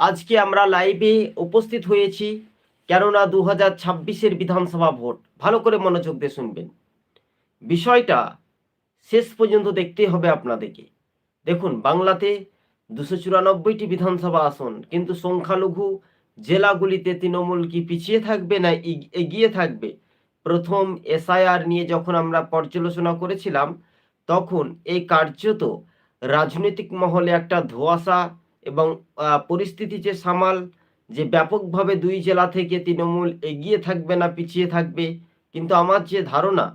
আজকে আমরা লাইভে উপস্থিত হয়েছি, কেননা দু হাজার ছাব্বিশের বিধানসভা ভোট। ভালো করে মনোযোগ দিয়ে শুনবেন। বিষয়টা শেষ পর্যন্ত দেখতে হবে আপনাদেরকে। দেখুন, বাংলাতে দুশো চুরানব্বইটি বিধানসভা আসন, কিন্তু সংখ্যালঘু জেলাগুলিতে তৃণমূল কি পিছিয়ে থাকবে না এগিয়ে থাকবে? প্রথম এসআইআর নিয়ে যখন আমরা পর্যালোচনা করেছিলাম, তখন এই কার্যত রাজনৈতিক মহলে একটা ধোঁয়াশা এবং পরিস্থিতি যে সামাল, যে ব্যাপকভাবে দুই জেলা থেকে তৃণমূল এগিয়ে থাকবে না, পিছিয়ে থাকবে, কিন্তু আমার যে ধারণা,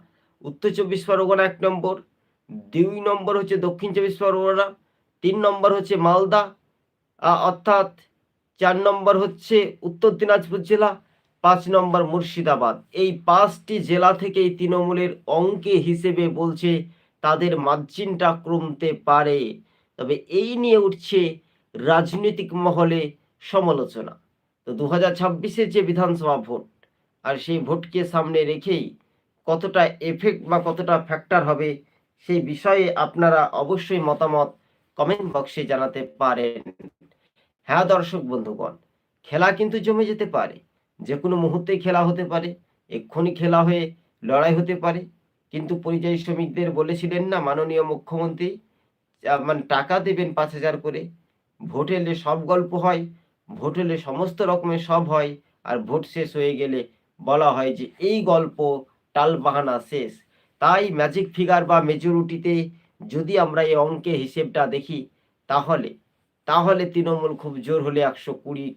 উত্তর চব্বিশ পরগনা এক নম্বর, দুই নম্বর হচ্ছে দক্ষিণ চব্বিশ পরগনা, তিন নম্বর হচ্ছে মালদা অর্থাৎ চার নম্বর হচ্ছে উত্তর দিনাজপুর জেলা, পাঁচ নম্বর মুর্শিদাবাদ। এই পাঁচটি জেলা থেকেই তৃণমূলের অঙ্কে হিসেবে বলছে, তাদের মার্জিনটা কমতে পারে। তবে এই নিয়ে উঠছে রাজনৈতিক মহলে সমালোচনা। তো দু হাজার যে বিধানসভা ভোট, আর সেই ভোটকে সামনে রেখেই কতটা এফেক্ট বা কতটা ফ্যাক্টর হবে, সেই বিষয়ে আপনারা অবশ্যই মতামত কমেন্ট বক্সে জানাতে পারেন। হ্যাঁ দর্শক বন্ধুগণ, খেলা কিন্তু জমে যেতে পারে। যে কোনো মুহূর্তে খেলা হতে পারে, এক্ষুনি খেলা হয়ে লড়াই হতে পারে। কিন্তু পরিযায়ী শ্রমিকদের বলেছিলেন না মাননীয় মুখ্যমন্ত্রী মানে টাকা দেবেন পাঁচ হাজার করে। ভোট এলে সব গল্প হয়, ভোট এলে সমস্ত রকমের সব হয়, আর ভোট শেষ হয়ে গেলে বলা হয় যে এই গল্প টাল বাহানা শেষ। তাই ম্যাজিক ফিগার বা মেজরিটিতে যদি আমরা এই অঙ্কে হিসেবটা দেখি, তাহলে তাহলে তৃণমূল খুব জোর হলে একশো কুড়ি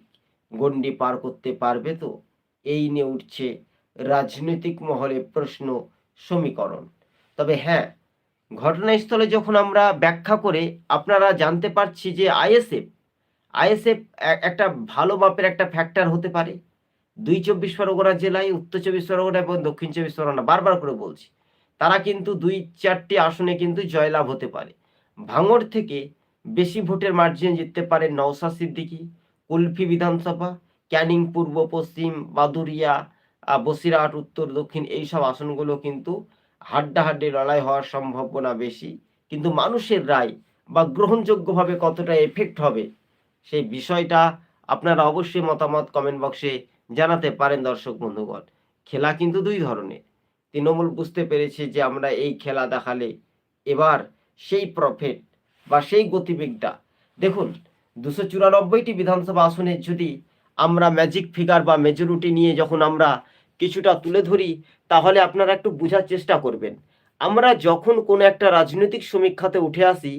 গন্ডি পার করতে পারবে তো? এই নিয়ে উঠছে রাজনৈতিক মহলে প্রশ্ন সমীকরণ। তবে হ্যাঁ ঘটনাস্থলে যখন আমরা ব্যাখ্যা করে আপনারা জানতে পারছি যে আইএসএফ আইএসএফ একটা ভালো মাপের একটা ফ্যাক্টর হতে পারে। দুই চব্বিশ পরগনা জেলায়, উত্তর চব্বিশ পরগনা এবং দক্ষিণ চব্বিশ পরগনা, বারবার করে বলছি, তারা কিন্তু দুই চারটি আসনে কিন্তু জয়লাভ হতে পারে। ভাঙড় থেকে বেশি ভোটের মার্জিন জিততে পারে নওসা সিদ্দিকী, কুলফি বিধানসভা, ক্যানিং পূর্ব পশ্চিম বাদুরিয়া বসিরহাট, উত্তর দক্ষিণ, এইসব আসনগুলো কিন্তু হাড্ডাহাড্ডি লড়াই হওয়ার সম্ভাবনা বেশি, কিন্তু মানুষের রায় বা গ্রহণযোগ্যভাবে কতটা এফেক্ট হবে, সেই বিষয়টা আপনারা অবশ্যই মতামত কমেন্ট বক্সে জানাতে পারেন দর্শক বন্ধুগণ। খেলা কিন্তু দুই ধরনের। তৃণমূল বুঝতে পেরেছে যে আমরা এই খেলা দেখালে এবার সেই প্রফিট বা সেই গতিবেগটা, দেখুন, দুশো চুরানব্বইটি বিধানসভা আসনে যদি আমরা ম্যাজিক ফিগার বা মেজরিটি নিয়ে যখন আমরা কিছুটা তুলে ধরি, তাহলে আপনারা একটু বোঝার চেষ্টা করবেন। আমরা যখন কোনো একটা রাজনৈতিক সমীক্ষাতে উঠে আসি,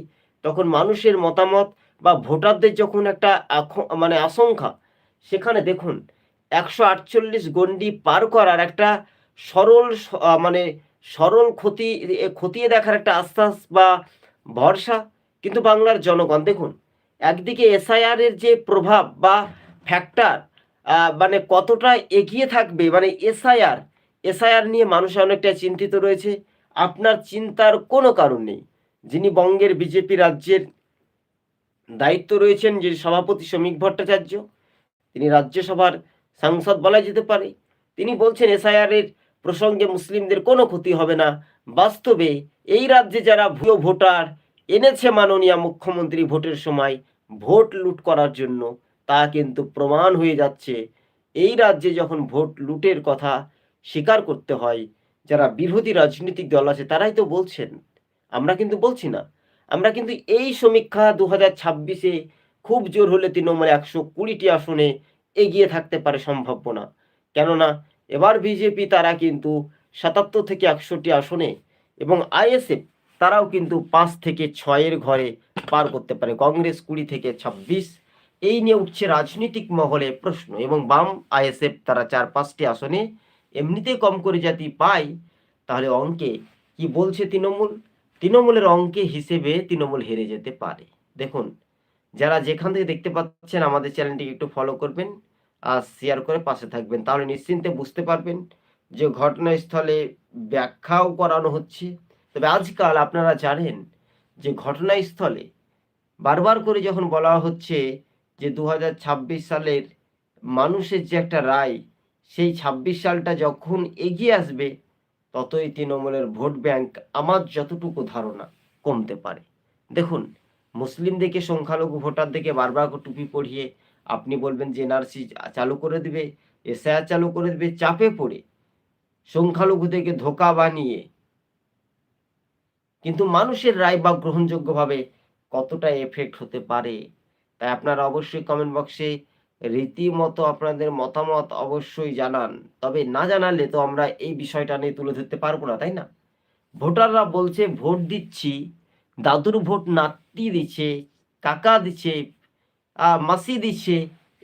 তখন মানুষের মতামত বা ভোটারদের যখন একটা মানে আশঙ্কা, সেখানে দেখুন, একশো আটচল্লিশ গন্ডি পার করার একটা সরল মানে সরল ক্ষতি খতিয়ে দেখার একটা আশ্বাস বা ভরসা কিন্তু বাংলার জনগণ, দেখুন, একদিকে এসআইআর এর যে প্রভাব বা ফ্যাক্টর মানে কতটা এগিয়ে থাকবে? মানে এসআইআর এসআইআর নিয়ে মানুষ অনেকটা চিন্তিত রয়েছে। আপনার চিন্তার কোনো কারণ নেই। যিনি বঙ্গের বিজেপি রাজ্যের দায়িত্ব রয়েছেন যে সভাপতি শ্রমিক ভট্টাচার্য, তিনি রাজ্যসভার সাংসদ বলা যেতে পারে, তিনি বলছেন এসআইআর এর প্রসঙ্গে মুসলিমদের কোনো ক্ষতি হবে না। বাস্তবে এই রাজ্যে যারা ভুয়ো ভোটার এনেছে মাননীয় মুখ্যমন্ত্রী ভোটের সময়, ভোট লুট করার জন্য তা কিন্তু প্রমাণ হয়ে যাচ্ছে। এই রাজ্যে যখন ভোট লুটের কথা স্বীকার করতে হয়, যারা বিরোধী রাজনৈতিক দল আছে তারাই তো বলছেন। আমরা কিন্তু বলছি না। আমরা কিন্তু এই সমীক্ষা দু হাজার ছাব্বিশে খুব জোর হলে তৃণমূল একশো কুড়িটি আসনে এগিয়ে থাকতে পারে সম্ভাবনা কেননা এবার বিজেপি তারা কিন্তু সাতাত্তর থেকে একশোটি আসনে এবং আইএসএফ তারাও কিন্তু পাঁচ থেকে ছয়ের ঘরে পার করতে পারে। কংগ্রেস কুড়ি থেকে ছাব্বিশ এই নিয়ে উঠছে রাজনৈতিক মহলে প্রশ্ন এবং বাম আইএসএফ তারা চার পাঁচটি আসনে এমনিতেই কম করে জাতি পায়, তাহলে অঙ্কে কি বলছে তৃণমূল? তৃণমূলের অঙ্কে হিসেবে তৃণমূল হেরে যেতে পারে। দেখুন, যারা যেখান থেকে দেখতে পাচ্ছেন আমাদের চ্যানেলটিকে একটু ফলো করবেন আর শেয়ার করে পাশে থাকবেন, তাহলে নিশ্চিন্তে বুঝতে পারবেন যে ঘটনাস্থলে ব্যাখ্যাও করানো হচ্ছে। তবে আজকাল আপনারা জানেন যে ঘটনাস্থলে বারবার করে যখন বলা হচ্ছে যে দু হাজার ছাব্বিশ সালের মানুষের যে একটা রায়, সেই ছাব্বিশ সালটা যখন এগিয়ে আসবে, ততই তৃণমূলের ভোট ব্যাংক আমার যতটুকু ধারণা কমতে পারে। দেখুন, মুসলিম মুসলিমদেরকে সংখ্যালঘু ভোটার ভোটারদেরকে বারবার টুপি পরিয়ে আপনি বলবেন যে এনআরসি চালু করে দেবে, এসআইআর চালু করে দেবে, চাপে পড়ে সংখ্যালঘু থেকে ধোকা বানিয়ে কিন্তু মানুষের রায় বা গ্রহণযোগ্যভাবে কতটা এফেক্ট হতে পারে তাই আপনারা অবশ্যই কমেন্ট বক্সে রীতিমতো আপনাদের মতামত অবশ্যই জানান। তবে না জানালে তো আমরা এই বিষয়টা নিয়ে তুলে ধরতে পারব না, তাই না? ভোটাররা বলছে, ভোট দিচ্ছি, দাদুর ভোট নাতি দিচ্ছে, কাকা দিচ্ছে মাসি দিচ্ছে,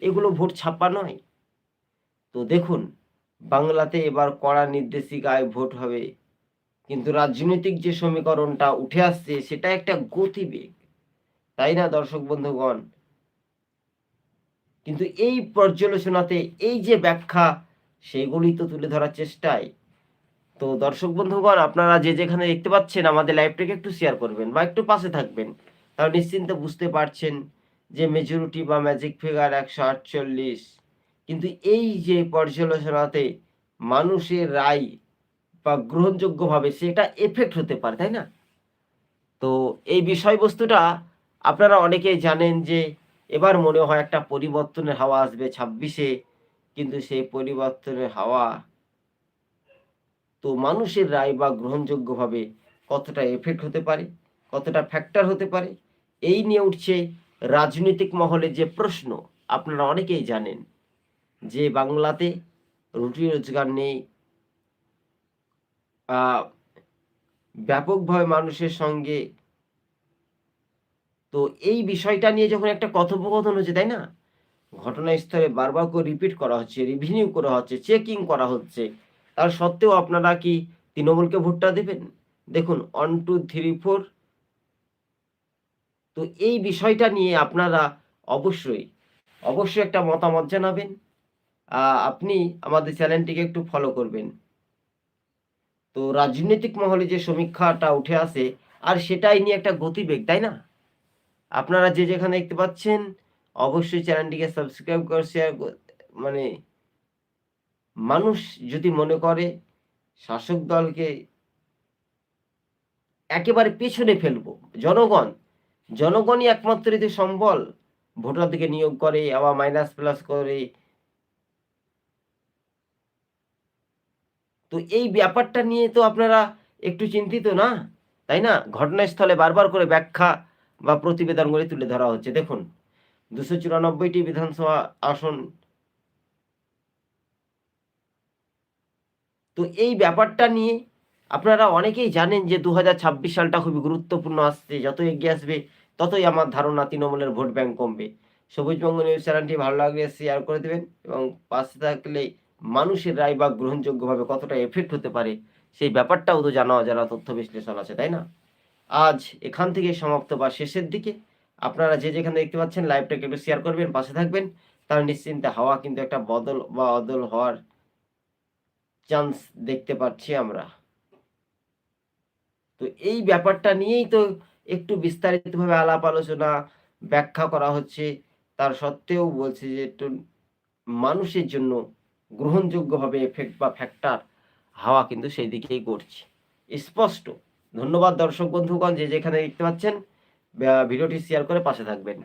এগুলো ভোট ছাপা নয় তো দেখুন, বাংলাতে এবার কড়া নির্দেশিকায় ভোট হবে। কিন্তু রাজনৈতিক যে সমীকরণটা উঠে আসছে, সেটা একটা গতিবেগ, তাই না দর্শক বন্ধুগণ? কিন্তু এই পর্যালোচনাতে এই যে ব্যাখ্যা, সেগুলি তো তুলে ধরার চেষ্টায়। তো দর্শক বন্ধুগণ, আপনারা যে যেখানে দেখতে পাচ্ছেন, আমাদের লাইভটাকে একটু শেয়ার করবেন বা একটু পাশে থাকবেন। তাহলে নিশ্চিন্তে বুঝতে পারছেন যে মেজরিটি বা ম্যাজিক ফিগার একশো আটচল্লিশ। কিন্তু এই যে পর্যালোচনাতে মানুষের রায় বা গ্রহণযোগ্যভাবে সেটা এফেক্ট হতে পারে, তাই না? তো এই বিষয়বস্তুটা আপনারা অনেকেই জানেন যে এবার মনে হয় একটা পরিবর্তনের হাওয়া আসবে ছাব্বিশে, কিন্তু সেই পরিবর্তনের হাওয়া তো মানুষের রায় বা গ্রহণযোগ্যভাবে কতটা এফেক্ট হতে পারে, কতটা ফ্যাক্টর হতে পারে, এই নিয়ে উঠছে রাজনৈতিক মহলে যে প্রশ্ন, আপনারা অনেকেই জানেন যে বাংলাতে রুটি রোজগার নেই ব্যাপকভাবে মানুষের সঙ্গে তো এই বিষয়টা নিয়ে যখন একটা কথোপকথন হচ্ছে, তাই না? ঘটনাস্থলে বারবার করে রিপিট করা হচ্ছে রিভিনিউ করা হচ্ছে চেকিং করা হচ্ছে। তার সত্ত্বেও আপনারা কি তৃণমূলকে ভোটটা দেবেন? দেখুন ওয়ান টু থ্রি ফোর তো এই বিষয়টা নিয়ে আপনারা অবশ্যই অবশ্যই একটা মতামত জানাবেন। আপনি আমাদের চ্যানেলটিকে একটু ফলো করবেন। তো রাজনৈতিক মহলে যে সমীক্ষাটা উঠে আসে, আর সেটাই নিয়ে একটা গতিবেগ, তাই না? আপনারা যে যেখানে দেখতে পাচ্ছেন, অবশ্যই চ্যানেলটিকে সাবস্ক্রাইব করে শেয়ার মানে মানুষ যদি মনে করে, শাসক দলকে একেবারে পেছনে ফেলব। জনগণ, জনগণই একমাত্র এতে সম্বল। ভোটারদেরকে নিয়োগ করে, আবার মাইনাস প্লাস করে। তো এই ব্যাপারটা নিয়ে তো আপনারা একটু চিন্তিত না? তাই না? ঘটনাস্থলে বারবার করে ব্যাখ্যা বা প্রতিবেদনগুলি তুলে ধরা হচ্ছে। দেখুন, দুশো চুরানব্বইটি বিধানসভা আসন। তো এই ব্যাপারটা নিয়ে আপনারা অনেকেই জানেন যে দু হাজার ছাব্বিশ সালটা খুবই গুরুত্বপূর্ণ আসছে। যত এগিয়ে আসবে, ততই আমার ধারণা তৃণমূলের ভোট ব্যাংক কমবে। সবুজবঙ্গ নিউজ চ্যানেলটি ভালো লাগলে শেয়ার করে দেবেন এবং পাশে থাকলে মানুষের রায় বা গ্রহণযোগ্যভাবে কতটা এফেক্ট হতে পারে, সেই ব্যাপারটাও তো জানা অজানা তথ্য বিশ্লেষণ আছে, তাই না? আজ এখান থেকে সমাপ্ত বা শেষের দিকে আপনারা যে যেখানে দেখতে পাচ্ছেন লাইভটাকে একটু শেয়ার করবেন, পাশে থাকবেন। তাহলে নিশ্চিন্তে হাওয়া কিন্তু একটা বদল বা অদল হওয়ার চান্স দেখতে পাচ্ছি আমরা। তো এই ব্যাপারটা নিয়েই তো একটু বিস্তারিতভাবে আলাপ আলোচনা ব্যাখ্যা করা হচ্ছে। তার সত্ত্বেও বলছে যে একটু মানুষের জন্য গ্রহণযোগ্যভাবে এফেক্ট বা ফ্যাক্টর হাওয়া কিন্তু সেই দিকেই করছে। স্পষ্ট। ধন্যবাদ দর্শক বন্ধুগণ যে যেখানে দেখতে পাচ্ছেন। ভিডিওটি শেয়ার করে পাশে থাকবেন।